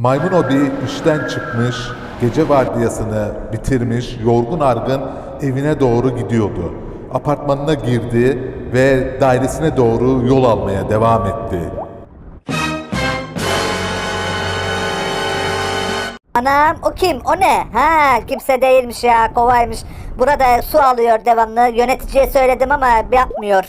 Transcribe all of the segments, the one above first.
Maymun Obi işten çıkmış, gece vardiyasını bitirmiş, yorgun argın evine doğru gidiyordu. Apartmanına girdi ve dairesine doğru yol almaya devam etti. Anam o kim? O ne? Ha kimse değilmiş ya kovaymış. Burada su alıyor devamlı. Yöneticiye söyledim ama yapmıyor.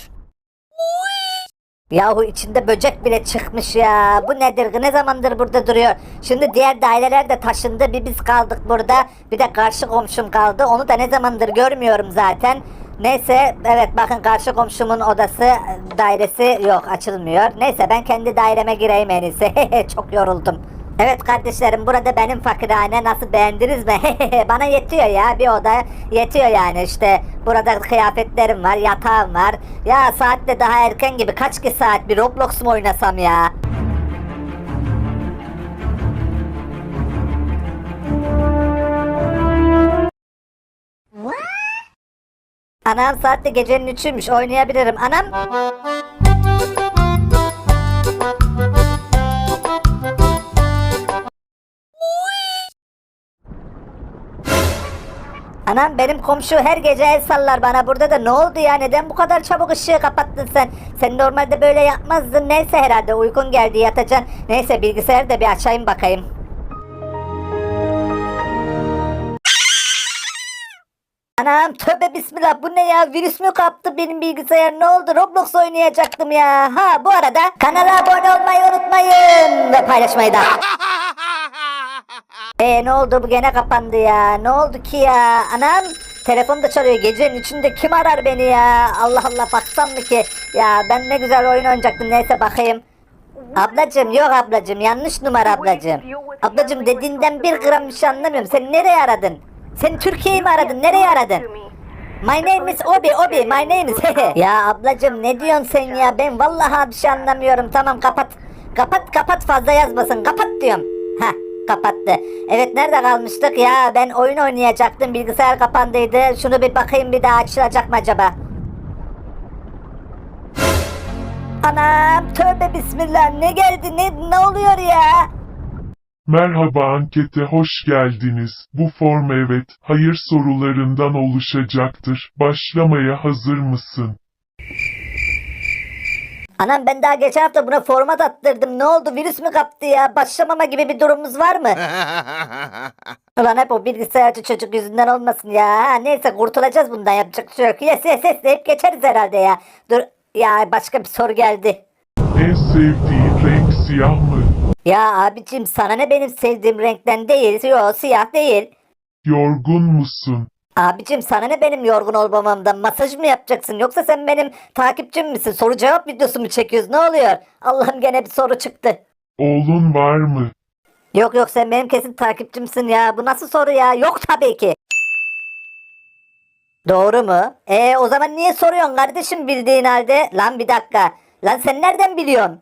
Yahu içinde böcek bile çıkmış ya. Bu nedir? Ne zamandır burada duruyor? Şimdi diğer daireler de taşındı. Bir biz kaldık burada. Bir de karşı komşum kaldı. Onu da ne zamandır görmüyorum zaten. Neyse evet bakın karşı komşumun odası dairesi yok açılmıyor. Neyse ben kendi daireme gireyim en iyisi. Çok yoruldum. Evet kardeşlerim burada benim fakirhane nasıl beğendiniz mi? Bana yetiyor ya bir oda yetiyor yani işte burada kıyafetlerim var yatağım var. Ya saat de daha erken gibi kaç ki saat bir Roblox mu oynasam ya? Anam saat de gecenin üçüymüş oynayabilirim anam. Anam benim komşu her gece el sallar bana burada da ne oldu ya neden bu kadar çabuk ışığı kapattın sen? Sen normalde böyle yapmazdın neyse herhalde uykun geldi yatacaksın. Neyse bilgisayarı da bir açayım bakayım. Anam tövbe bismillah bu ne ya virüs mü kaptı benim bilgisayar ne oldu Roblox oynayacaktım ya. Ha bu arada kanala abone olmayı unutmayın ve paylaşmayı da. E ne oldu? Bu gene kapandı ya. Ne oldu ki ya? Anam telefon da çalıyor. Gecenin içinde kim arar beni ya? Allah Allah baksam mı ki? Ya ben ne güzel oyun oynayacaktım. Neyse bakayım. Ablacım yok ablacım yanlış numara ablacım. Ablacım dediğinden bir gram bir şey anlamıyorum. Sen nereye aradın? Sen Türkiye'yi mi aradın? Nereye aradın? My name is Obi Obi my name is Ya ablacım ne diyorsun sen ya? Ben vallahi bir şey anlamıyorum. Tamam kapat. Kapat kapat fazla yazmasın. Kapat diyorum. Kapattı. Evet nerede kalmıştık ya ben oyun oynayacaktım bilgisayar kapandıydı. Şunu bir bakayım bir daha açılacak mı acaba? Anam tövbe bismillah ne geldi ne, ne oluyor ya? Merhaba ankete hoş geldiniz. Bu form evet, hayır sorularından oluşacaktır. Başlamaya hazır mısın? Anam ben daha geçen hafta buna format attırdım. Ne oldu virüs mü kaptı ya? Başlamama gibi bir durumumuz var mı? Ulan hep o bilgisayarcı çocuk yüzünden olmasın ya. Ha, neyse kurtulacağız bundan yapacak bir şey yok. Yes yes yes deyip geçeriz herhalde ya. Dur ya başka bir soru geldi. En sevdiğin renk siyah mı? Ya abicim sana ne benim sevdiğim renkten değil. Yo siyah değil. Yorgun musun? Abicim sana ne benim yorgun olmamamdan masaj mı yapacaksın yoksa sen benim takipçim misin? Soru cevap videosu mu çekiyoruz ne oluyor? Allah'ım gene bir soru çıktı. Oğlun var mı? Yok yok sen benim kesin takipçimsin ya. Bu nasıl soru ya? Yok tabii ki. Doğru mu? E o zaman niye soruyorsun kardeşim bildiğin halde? Lan bir dakika. Lan sen nereden biliyorsun?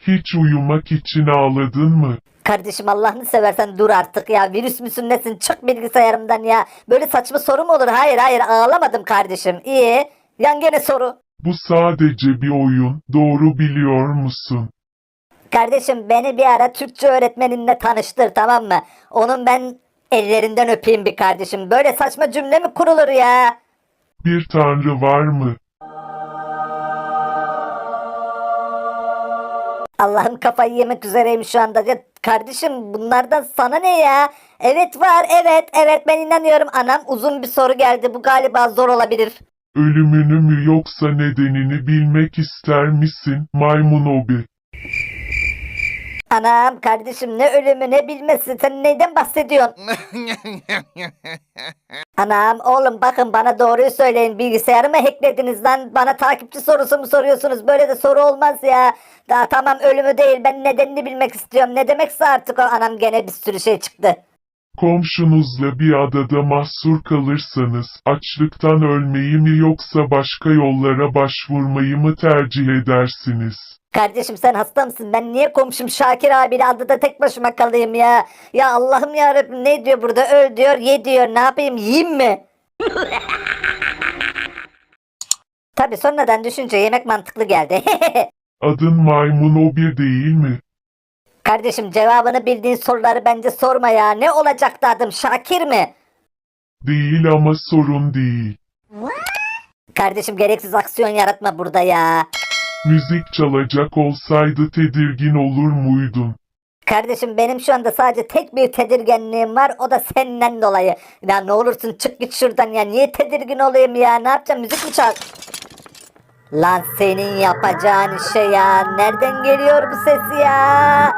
Hiç uyumak için ağladın mı? Kardeşim Allah'ını seversen dur artık ya. Virüs müsün nesin? Çık bilgisayarımdan ya. Böyle saçma soru mu olur? Hayır hayır ağlamadım kardeşim. İyi. Yan gene soru. Bu sadece bir oyun, doğru biliyor musun? Kardeşim beni bir ara Türkçe öğretmeninle tanıştır tamam mı? Onun ben ellerinden öpeyim bir kardeşim. Böyle saçma cümle mi kurulur ya? Bir tanrı var mı? Allah'ım kafayı yemek üzereyim şu anda. Ya kardeşim bunlardan sana ne ya? Evet var evet evet ben inanıyorum. Anam uzun bir soru geldi. Bu galiba zor olabilir. Ölümünü mü yoksa nedenini bilmek ister misin, maymun obi? Anam kardeşim ne ölümü ne bilmesi sen neyden bahsediyorsun? Anam oğlum bakın bana doğruyu söyleyin. Bilgisayarımı hacklediniz lan? Bana takipçi sorusu mu soruyorsunuz? Böyle de soru olmaz ya. Daha tamam ölümü değil. Ben nedenini bilmek istiyorum. Ne demekse artık o. Anam gene bir sürü şey çıktı. Komşunuzla bir adada mahsur kalırsanız, açlıktan ölmeyi mi yoksa başka yollara başvurmayı mı tercih edersiniz? Kardeşim sen hasta mısın? Ben niye komşum Şakir abiyle adada tek başıma kalayım ya? Ya Allah'ım ya Rabbim ne diyor burada? Öl diyor, ye diyor. Ne yapayım? Yiyeyim mi? Tabii sonradan düşünce yemek mantıklı geldi. Adın maymun o bir değil mi? Kardeşim cevabını bildiğin soruları bence sorma ya. Ne olacaktı adım Şakir mi? Değil ama sorun değil. Kardeşim gereksiz aksiyon yaratma burada ya. Müzik çalacak olsaydı tedirgin olur muydun? Kardeşim benim şu anda sadece tek bir tedirginliğim var o da senden dolayı. Ya ne olursun çık git şuradan ya niye tedirgin olayım ya ne yapacağım müzik mi çal? Lan senin yapacağın şey ya nereden geliyor bu ses ya?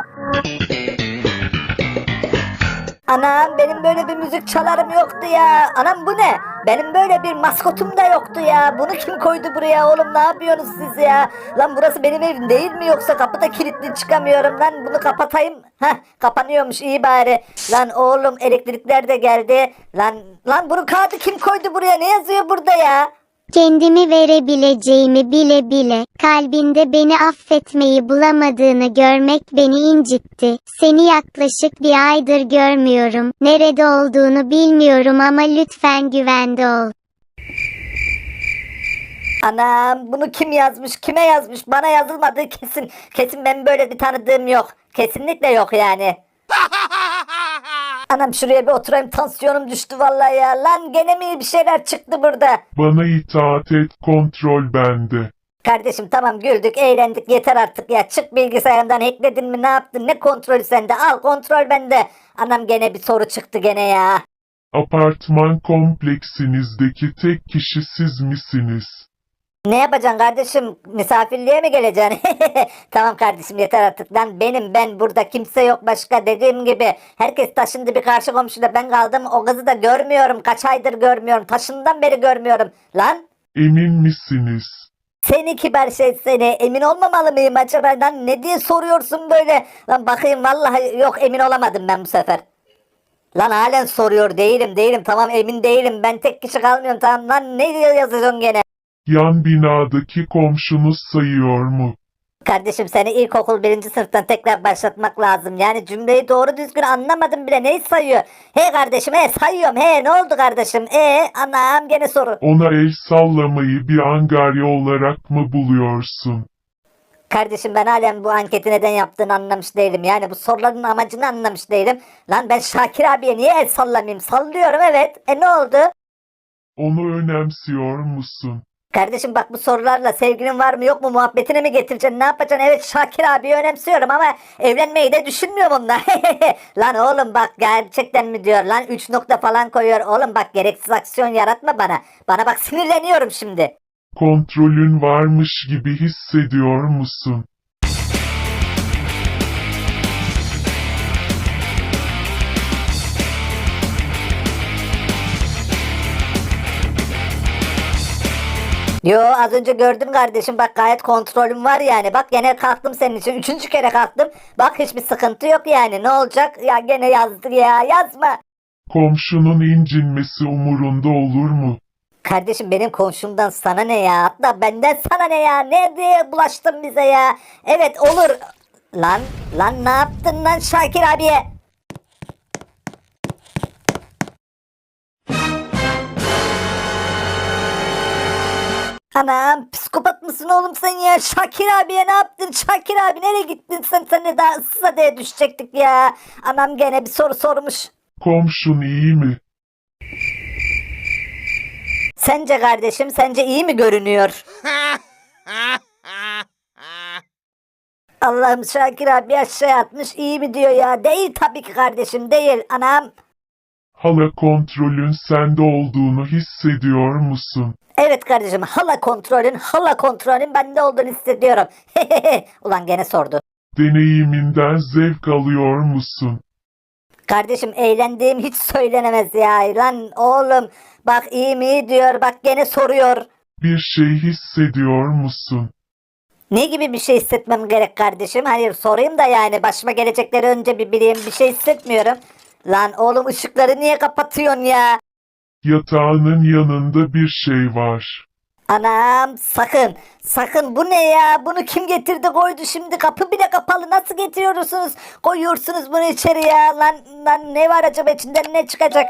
Anam benim böyle bir müzik çalarım yoktu ya. Anam bu ne? Benim böyle bir maskotum da yoktu ya. Bunu kim koydu buraya oğlum ne yapıyorsunuz siz ya? Lan burası benim evim değil mi yoksa kapıda kilitli çıkamıyorum lan bunu kapatayım. Heh kapanıyormuş iyi bari. Lan oğlum elektrikler de geldi. Lan lan bunu kağıdı kim koydu buraya ne yazıyor burada ya? Kendimi verebileceğimi bile bile, kalbinde beni affetmeyi bulamadığını görmek beni incitti. Seni yaklaşık bir aydır görmüyorum. Nerede olduğunu bilmiyorum ama lütfen güvende ol. Anam bunu kim yazmış kime yazmış bana yazılmadığı kesin. Kesin ben böyle bir tanıdığım yok. Kesinlikle yok yani. Anam şuraya bir oturayım tansiyonum düştü vallahi ya. Lan gene mi bir şeyler çıktı burada? Bana itaat et, kontrol bende. Kardeşim tamam güldük eğlendik yeter artık ya. Çık bilgisayarından hackledin mi ne yaptın ne kontrolü sende al kontrol bende. Anam gene bir soru çıktı gene ya. Apartman kompleksinizdeki tek kişi siz misiniz? Ne yapacaksın kardeşim? Misafirliğe mi geleceksin? tamam kardeşim yeter artık. Lan benim ben burada kimse yok başka. Dediğim gibi herkes taşındı bir karşı komşuda. Ben kaldım o kızı da görmüyorum. Kaç aydır görmüyorum. Taşından beri görmüyorum. Lan! Emin misiniz? seni kibar şey seni. Emin olmamalı mıyım acaba? Lan ne diye soruyorsun böyle? Lan bakayım vallahi yok emin olamadım ben bu sefer. Lan halen soruyor. Değilim değilim. Tamam emin değilim. Ben tek kişi kalmıyorum. Tamam lan ne yazıyorsun gene Yan binadaki komşunuz sayıyor mu? Kardeşim seni ilkokul birinci sınıftan tekrar başlatmak lazım. Yani cümleyi doğru düzgün anlamadım bile. Neyi sayıyor? He kardeşim he sayıyorum. He ne oldu kardeşim? E anam gene soru. Ona el sallamayı bir angarya olarak mı buluyorsun? Kardeşim ben halen bu anketi neden yaptığını anlamış değilim. Yani bu soruların amacını anlamış değilim. Lan ben Şakir abiye niye el sallamayayım? Sallıyorum evet. E ne oldu? Onu önemsiyor musun? Kardeşim bak bu sorularla sevgilin var mı yok mu muhabbetine mi getireceksin ne yapacaksın? Evet Şakir abiyi önemsiyorum ama evlenmeyi de düşünmüyorum onunla. lan oğlum bak gerçekten mi diyor lan 3 nokta falan koyuyor. Oğlum bak gereksiz aksiyon yaratma bana. Bana bak sinirleniyorum şimdi. Kontrolün varmış gibi hissediyor musun? Yo az önce gördüm kardeşim bak gayet kontrolüm var yani. Bak gene kalktım senin için. Üçüncü kere kalktım. Bak hiçbir sıkıntı yok yani. Ne olacak? Ya gene yazdı ya yazma. Komşunun incinmesi umurunda olur mu? Kardeşim benim komşumdan sana ne ya? Hatta benden sana ne ya? Ne diye bulaştın bize ya? Evet olur. Lan lan ne yaptın lan Şakir abiye? Anam psikopat mısın oğlum sen ya? Şakir abiye ne yaptın? Şakir abi nereye gittin sen? Seni daha ıssız adaya düşecektik ya. Anam gene bir soru sormuş. Komşun iyi mi? Sence kardeşim sence iyi mi görünüyor? Allah'ım Şakir abi aşağı atmış iyi mi diyor ya. Değil tabii ki kardeşim değil anam. Hala kontrolün sende olduğunu hissediyor musun? Evet kardeşim hala kontrolün hala kontrolün bende olduğunu hissediyorum. Ulan gene sordu. Deneyiminden zevk alıyor musun? Kardeşim eğlendiğim hiç söylenemez ya. Lan oğlum bak iyi mi diyor bak gene soruyor. Bir şey hissediyor musun? Ne gibi bir şey hissetmem gerek kardeşim? Hayır sorayım da yani başıma gelecekleri önce bir bileyim bir şey hissetmiyorum. Lan oğlum ışıkları niye kapatıyorsun ya? Yatağının yanında bir şey var. Anam sakın sakın bu ne ya? Bunu kim getirdi koydu şimdi? Kapı bile kapalı nasıl getiriyorsunuz? Koyuyorsunuz bunu içeri ya lan, lan ne var acaba içinden ne çıkacak?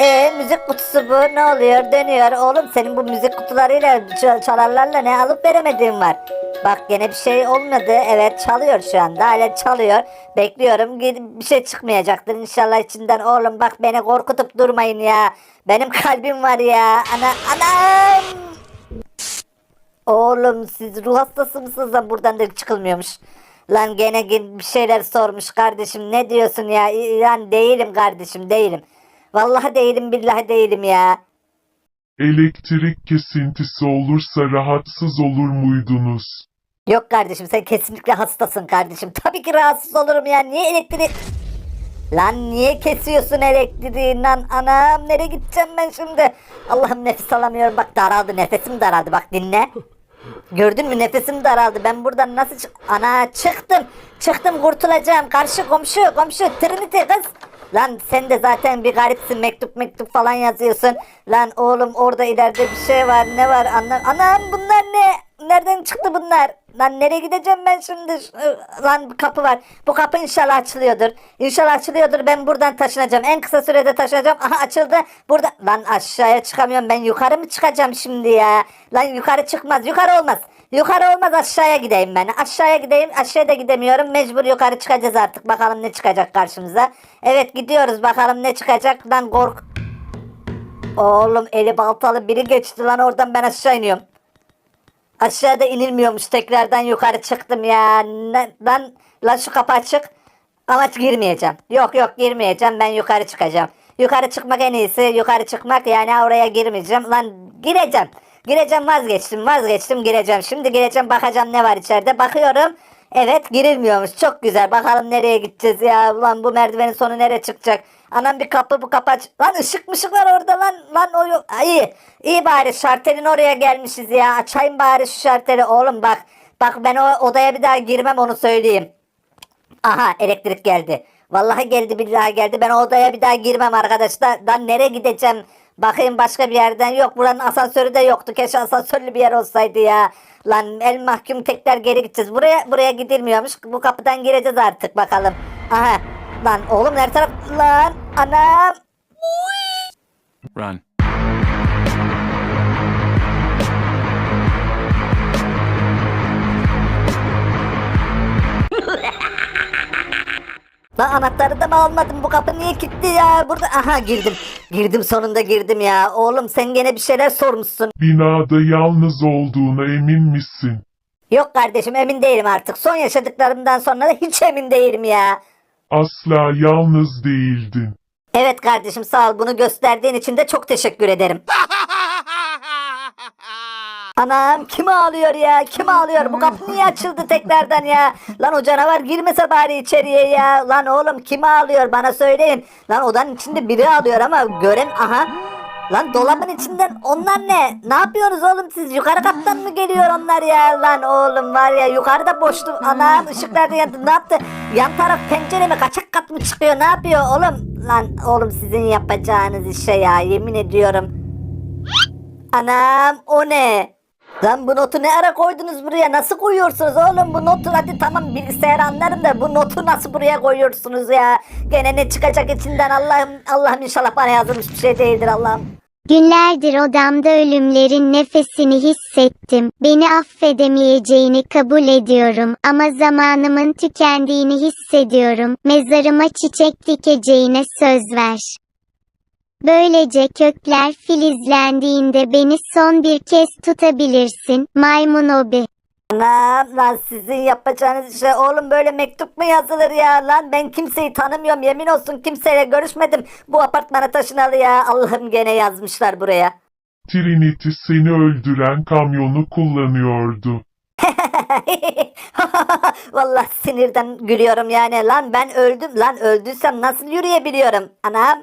E müzik kutusu bu ne oluyor? Dönüyor. Oğlum senin bu müzik kutularıyla çal- çalarlarla ne alıp veremediğin var Bak gene bir şey olmadı. Evet çalıyor şu anda. Hala çalıyor. Bekliyorum. Bir şey çıkmayacaktır inşallah içinden. Oğlum bak beni korkutup durmayın ya. Benim kalbim var ya. Ana anam. Oğlum siz ruh hastası mısınız lan buradan da çıkılmıyormuş. Lan gene bir şeyler sormuş kardeşim ne diyorsun ya? Lan değilim kardeşim değilim. Vallahi değilim billahi değilim ya. Elektrik kesintisi olursa rahatsız olur muydunuz? Yok kardeşim sen kesinlikle hastasın kardeşim. Tabii ki rahatsız olurum ya. Niye elektrik... Lan niye kesiyorsun elektriği lan anam nereye gideceğim ben şimdi? Allah'ım nefes alamıyorum bak daraldı nefesim daraldı bak dinle. Gördün mü nefesim daraldı ben buradan nasıl çık... Ana çıktım çıktım kurtulacağım karşı komşu komşu Trinity kız. Lan sen de zaten bir garipsin mektup mektup falan yazıyorsun. Lan oğlum orada ileride bir şey var ne var anlam. Anam bunlar ne? Nereden çıktı bunlar? Lan nereye gideceğim ben şimdi? Lan kapı var. Bu kapı inşallah açılıyordur. İnşallah açılıyordur. Ben buradan taşınacağım. En kısa sürede taşınacağım. Aha açıldı. Burada. Lan aşağıya çıkamıyorum. Ben yukarı mı çıkacağım şimdi ya? Lan yukarı çıkmaz. Yukarı olmaz. Yukarı olmaz aşağıya gideyim ben. Aşağıya gideyim. Aşağıya da gidemiyorum. Mecbur yukarı çıkacağız artık. Bakalım ne çıkacak karşımıza. Evet gidiyoruz. Bakalım ne çıkacak. Lan kork. Oğlum eli baltalı biri geçti lan oradan ben aşağı iniyorum. Aşağıda inilmiyormuş tekrardan yukarı çıktım ya. Lan, lan şu kapı açık. Ama girmeyeceğim. Yok yok girmeyeceğim ben yukarı çıkacağım. Yukarı çıkmak en iyisi. Yukarı çıkmak yani oraya girmeyeceğim. Lan gireceğim. Gireceğim vazgeçtim vazgeçtim gireceğim. Şimdi gireceğim bakacağım ne var içeride. Bakıyorum. Evet girilmiyormuş. Çok güzel. Bakalım nereye gideceğiz ya. Ulan bu merdivenin sonu nereye çıkacak? Anam bir kapı bu kapı aç. Lan ışık mışık var orada lan. Lan o iyi. İyi bari şartelin oraya gelmişiz ya. Açayım bari şu şarteli. Oğlum bak. Bak ben o odaya bir daha girmem onu söyleyeyim. Aha elektrik geldi. Vallahi geldi billahi geldi. Ben odaya bir daha girmem arkadaşlar. Lan nereye gideceğim? Bakayım başka bir yerden yok. Buranın asansörü de yoktu. Keşke asansörlü bir yer olsaydı ya. Lan el mahkum tekrar geri gideceğiz. Buraya buraya gidilmiyormuş. Bu kapıdan gireceğiz artık bakalım. Aha. Lan oğlum her taraf lan anam. Run. Lan anahtarı da mı almadım? Bu kapı niye kilitli ya? Burada aha girdim. Girdim sonunda girdim ya. Oğlum sen gene bir şeyler sormuşsun. Binada yalnız olduğuna emin misin? Yok kardeşim emin değilim artık. Son yaşadıklarımdan sonra da hiç emin değilim ya. Asla yalnız değildin. Evet kardeşim sağ ol. Bunu gösterdiğin için de çok teşekkür ederim. Anam kim ağlıyor ya? Kim ağlıyor? Bu kapı niye açıldı tekrardan ya? Lan o canavar girmese bari içeriye ya. Lan oğlum kim ağlıyor? Bana söyleyin. Lan odanın içinde biri ağlıyor ama gören aha. Lan dolabın içinden onlar ne? Ne yapıyorsunuz oğlum siz? Yukarı kattan mı geliyor onlar ya? Lan oğlum var ya yukarıda boşluk. Anam ışıklar da yandı. Ne yaptı? Yan taraf pencere mi? Kaçak kat mı çıkıyor? Ne yapıyor oğlum? Lan oğlum sizin yapacağınız işe ya yemin ediyorum. Anam o ne? Lan bu notu ne ara koydunuz buraya? Nasıl koyuyorsunuz oğlum bu notu? Hadi tamam bilgisayar anlarım da bu notu nasıl buraya koyuyorsunuz ya? Gene ne çıkacak içinden Allah'ım Allah'ım inşallah bana yazılmış bir şey değildir Allah'ım. Günlerdir odamda ölümlerin nefesini hissettim. Beni affedemeyeceğini kabul ediyorum ama zamanımın tükendiğini hissediyorum. Mezarıma çiçek dikeceğine söz ver. Böylece kökler filizlendiğinde beni son bir kez tutabilirsin, maymun obi. Anam lan sizin yapacağınız işe oğlum böyle mektup mu yazılır ya lan ben kimseyi tanımıyorum yemin olsun kimseyle görüşmedim bu apartmana taşınalı ya Allah'ım gene yazmışlar buraya. Trinity seni öldüren kamyonu kullanıyordu. Vallahi sinirden gülüyorum yani lan ben öldüm lan öldüysem nasıl yürüyebiliyorum anam.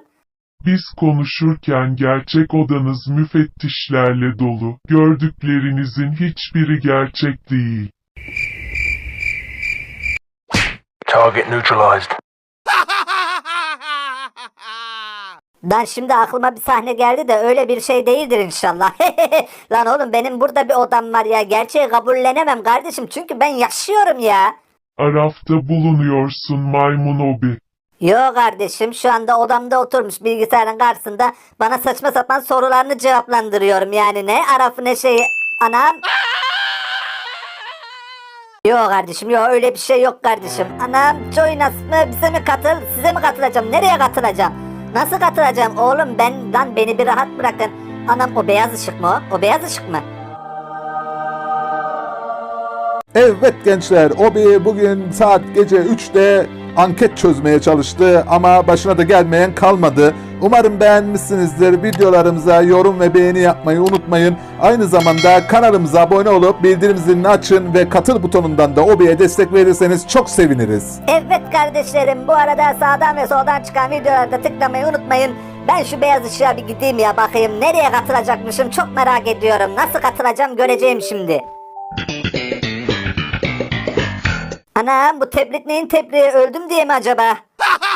Biz konuşurken gerçek odanız müfettişlerle dolu. Gördüklerinizin hiçbiri gerçek değil. Target neutralized. Lan şimdi aklıma bir sahne geldi de öyle bir şey değildir inşallah. Lan oğlum benim burada bir odam var ya. Gerçeği kabullenemem kardeşim. Çünkü ben yaşıyorum ya. Arafta bulunuyorsun maymun obi. Yo kardeşim şu anda odamda oturmuş bilgisayarın karşısında bana saçma sapan sorularını cevaplandırıyorum yani ne arafı ne şeyi. Anam. Yok kardeşim yok öyle bir şey yok kardeşim. Anam join mı bize mi katıl size mi katılacağım nereye katılacağım? Nasıl katılacağım oğlum ben lan beni bir rahat bırakın. Anam o beyaz ışık mı o? O beyaz ışık mı? Evet gençler, Obi bugün saat gece 3'te anket çözmeye çalıştı ama başına da gelmeyen kalmadı. Umarım beğenmişsinizdir. Videolarımıza yorum ve beğeni yapmayı unutmayın. Aynı zamanda kanalımıza abone olup bildirim zilini açın ve katıl butonundan da Obi'ye destek verirseniz çok seviniriz. Evet kardeşlerim bu arada sağdan ve soldan çıkan videolarda tıklamayı unutmayın. Ben şu beyaz ışığa bir gideyim ya bakayım nereye katılacakmışım çok merak ediyorum. Nasıl katılacağım göreceğim şimdi. Anam bu tablet neyin tebliği öldüm diye mi acaba?